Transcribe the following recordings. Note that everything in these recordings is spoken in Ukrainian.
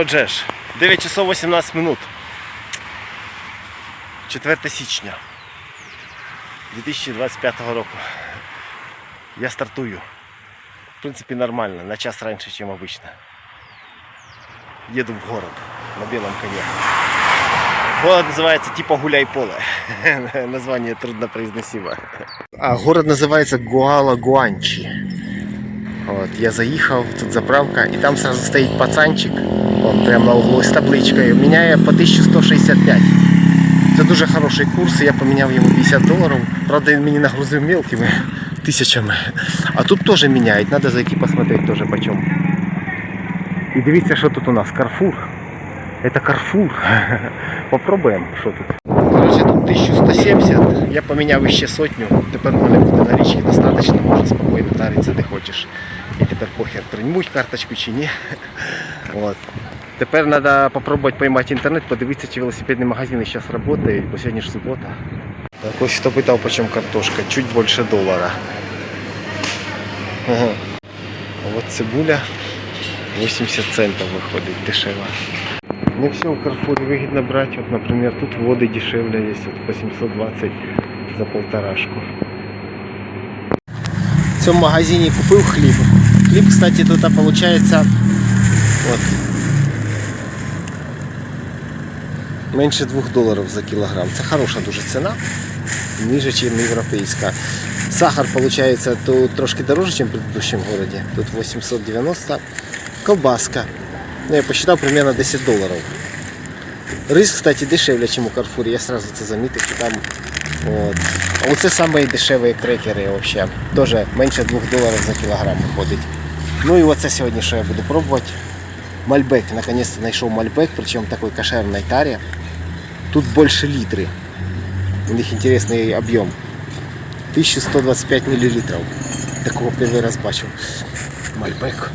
Отже ж, 9 часов 18 минут. 4 січня 2025 року. Я стартую. В принципе, нормально, на час раньше, чем обычно. Еду в город на белом коне. Город называется типа Гуляй Поле. Название труднопроизносимо. А город называется Гуала Гуанчи. Вот, я заехал, тут заправка, и там сразу стоит пацанчик, он прямо на углу з табличкою, міняє по 1165. Це дуже хороший курс, я поміняв йому 50 доларів. Правда, він мені нагрузив мелкими тисячами. А тут теж міняють, треба зайти посмотреть теж по чому. І дивіться, що тут у нас. Карфур. Это Карфур. Попробуємо, що тут. Короче, тут 1170. Я поміняв ще сотню. Тепер мене буде налічки достатньо, можна спокійно таритися де хочеш. І тепер похер приймуть карточку чи ні. От. Тепер треба спробувати поймати інтернет, подивитися, чи велосипедний магазин зараз працює, бо сьогодні ж субота. Так, ось хто питав, по чому картошка, чуть більше долара. Ага. От цибуля 80 центів виходить дешево. Не все в Карфуре выгодно брать. Вот, например, тут воды дешевле есть, вот по 720 за полторашку. Цьому магазині купив хліб. Хліб, кстати, тут получается вот, менше 2 доларів за кілограм. Це хороша дуже ціна, ніже, ніж європейська. Сахар получается тут трошки дороже, чем в предыдущем городе. Тут 890. Колбаска. Ну, я посчитал примерно 10 долларов. Рис, кстати, дешевле, ніж у Карфурі. Я сразу це замітив, що там. От. А оце самі дешеві крекери вообще. Тоже менше 2 доларів за кілограм виходить. Ну і оце сьогодні, що я буду пробувати. Мальбек. Наконец-то знайшов мальбек, причому такой кошерной таре. Тут більше літри. У них інтересний об'єм. 1125 мл. Такого перший раз бачив. Мальбек.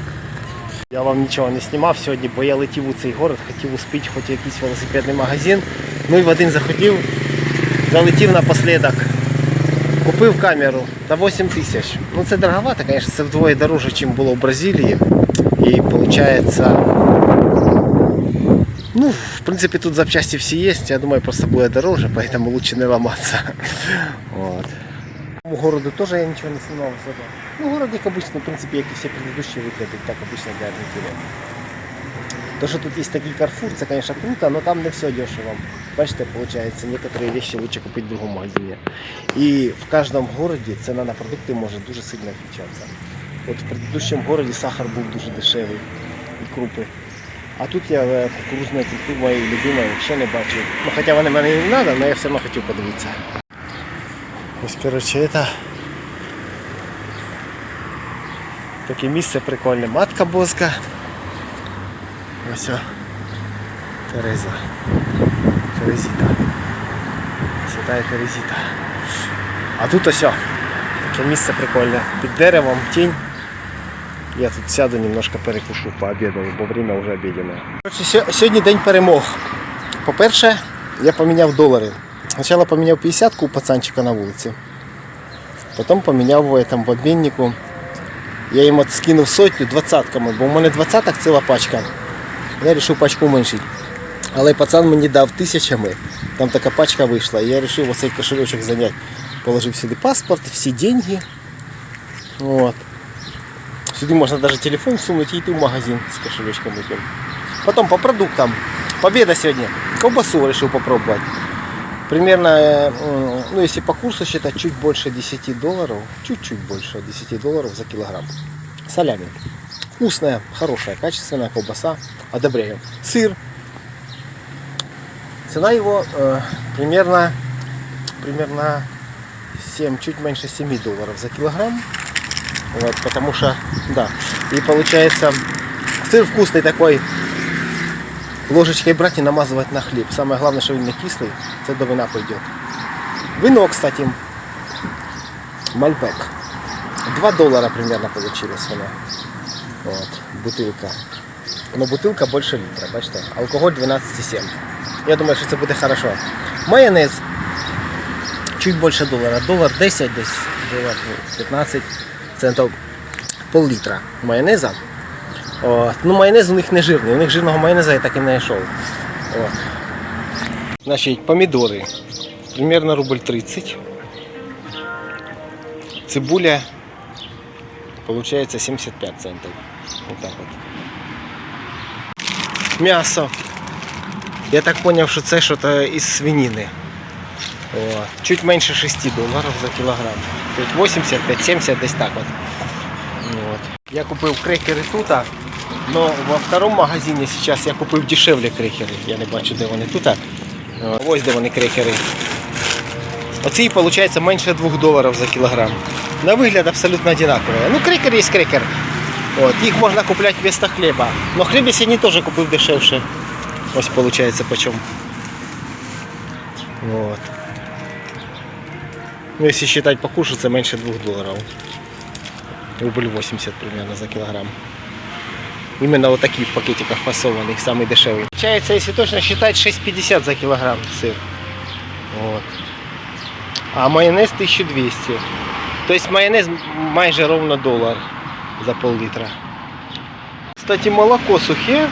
Я вам нічого не знімав сьогодні, бо я летів у цей город, хотів успіти хоч якийсь велосипедний магазин. Ну і в один захотів, залетів напоследок. Купив камеру за 8 тисяч. Ну це дороговато, звісно, це вдвоє дороже, ніж було в Бразилії. І виходить, ну, в принципі, тут запчасти всі є, я думаю, просто буде дороже, поэтому лучше не ламатися. Вот. У городу тоже я ничего не снимал особо. Ну, город как обычно, в принципе, как и все предыдущие выглядит, так обычно для ориентира. То, что тут есть такие Carrefour, это, конечно, круто, но там не все дешево. Бачите, получается, некоторые вещи лучше купить в другом магазине. И в каждом городе цена на продукты может дуже сильно отличаться. Вот в предыдущем городе сахар был дуже дешевый и крупы. А тут я е, кукурузну культуру моєї любимої взагалі не бачив. Ну, хоча вони мене і не треба, але я все одно хотів подивитися. Ось, коротше, это таке місце прикольне. Матка боска. Ось. Тереза. Терезіта. Святая Терезіта. А тут ось. Таке місце прикольне. Під деревом, тінь. Я тут сяду, немножко перекушу, пообідаю, бо время вже обідне. Сьогодні день перемог. По-перше, я поміняв долари. Спочатку поміняв 50 у пацанчика на вулиці. Потім поміняв этом, в обміннику. Я йому скинув сотню двадцятками, бо у мене двадцяток ціла пачка. Я вирішив пачку уменьшити. Але пацан мені дав тисячами. Там така пачка вийшла. І я вирішив оцей кошелечок зайняти. Положив сюди паспорт, всі деньги. Вот. Сюди можна навіть телефон всунути і йти в магазин з кошелечком этим. Потом по продуктам. Победа сегодня. Колбасу решил попробовать. Примерно, э, м, ну если по курсу считать, чуть больше 10 долларов, чуть-чуть больше 10 долларов за килограмм. Солями. Вкусная, хорошая, качественная колбаса. Одобряю. Сыр. Цена его э, примерно, примерно 7, чуть меньше 7 долларов за килограмм. Вот, потому что, да. И получается, сыр вкусный такой, ложечкой брать и намазывать на хлеб. Самое главное, что он не кислый, это до вина пойдет. Вино, кстати, Мальбек. 2 доллара примерно получилось вино. Вот, бутылка. Но бутылка больше литра, бачите? Алкоголь 12,7. Я думаю, що це буде хорошо. Майонез чуть більше долара. Долар 10 десь, долар 15 центів пол літра майонеза. От. Ну, майонез у них не жирний, у них жирного майонеза я так і не знайшов. От. Значить, помідори. Примерно рубль 30. Цибуля получается 75 центов. Вот так вот. М'ясо. Я так поняв, що це щось із свинини. От. Чуть менше 6 доларів за кілограм. Тут 85-70 десь так от. От. Я купив крекери тут, але во второму магазині зараз я купив дешевле крекери. Я не бачу, де вони тут. От. Ось де вони крекери. Оці, виходить, менше 2 доларів за кілограм На вигляд абсолютно одинакові. Ну, крекер є крекер. От, їх можна купляти вместо хліба. Но хліб я сьогодні теж купив дешевше. Ось виходить почем. Вот. Ну, если считать по курсу, це менше 2 доларів. Рубль 80 примерно за килограмм. Именно вот такие в пакетиках фасованных, самый дешевый. Получается, если точно считать, 6,50 за килограмм сыр. Вот. А майонез 1200. То есть майонез майже ровно доллар за пол-литра. Кстати, молоко сухе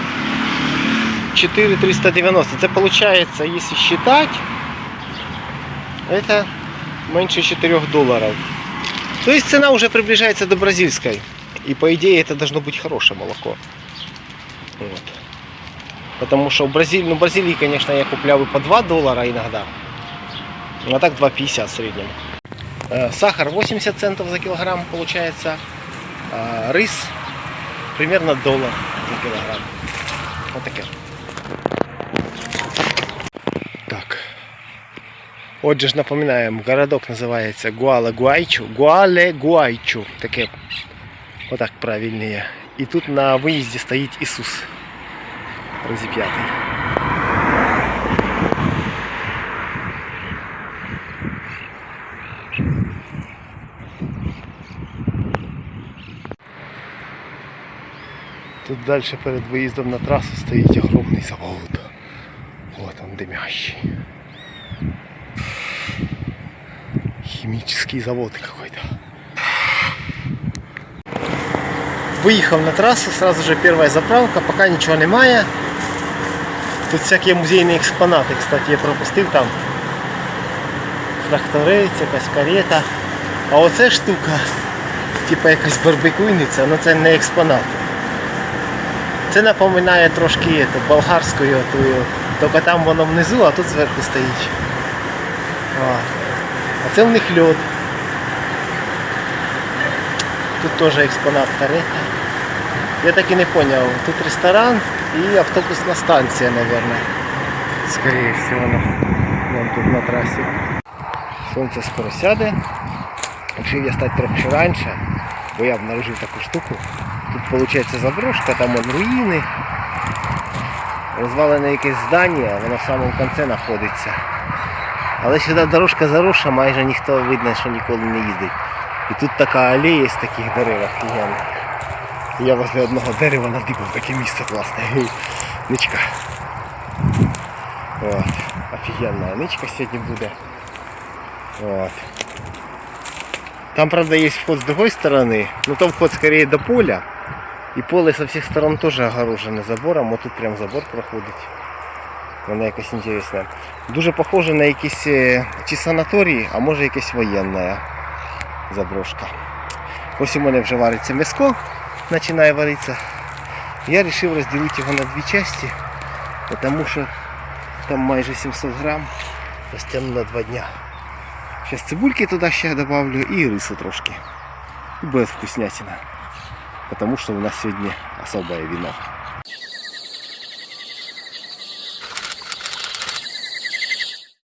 4,390. Это получается, если считать, это меньше 4 долларов. То есть цена уже приближается до бразильской. И по идее это должно быть хорошее молоко. Вот. Потому что в Бразилии, ну в Бразилии, конечно, я куплял и по 2 доллара иногда. А так 2,50 в среднем. Э, Сахар 80 центов за килограмм получается. А Рис примерно доллар за килограмм. Вот таке. Так. Отже ж напоминаємо, городок називається Гуале-Гуайчу. Гуале-Гуайчу. Таке отак правильніше. І тут на виїзді стоїть Ісус. Розіп'ятий. Тут далі перед виїздом на трасу стоїть огромний завод. Вот он дымящий. Химический завод какой-то. Выехал на трассу, сразу же первая заправка, пока ничего немає. Тут всякі музейні експонати, кстати, я пропустив там. Тракторець, якась карета. А оце штука, типа якась барбекуйниця, але це не експонат. Це напоминає трошки болгарською. Тільки там воно внизу, а тут зверху стоїть. А, це в них льод. Тут теж експонат карета. Я так і не зрозумів. Тут ресторан і автобусна станція, мабуть. Скоріше всього, вон тут на трасі. Сонце скоро сяде. Вирішив я стати трохи раніше, бо я обнаружив таку штуку. Тут виходить заброшка, там вон руїни. Розвалене якесь здання, воно в самому кінці знаходиться. Але сюди дорожка заросша, майже ніхто видно, що ніколи не їздить. І тут така алея з таких дерев офігенних. Я возле одного дерева надибав таке місце класне. Ничка. От. Офігенна ничка сьогодні буде. От. Там, правда, есть вход с другой стороны, но там вход скорее до поля. И поле со всех сторон тоже огорожене забором, вот тут прям забор проходить. Вона якась інтересна. Дуже похоже на якісь е, чи санаторії, а може якась воєнна заброшка. Ось у мене вже вариться м'яско, починає варитися. Я вирішив розділити його на дві частини, тому що там майже 700 грам розтягну на два дня. Сейчас цибульки туда ще добавлю и рису трошки. И будет вкуснятина. Потому что у нас сегодня особое вино.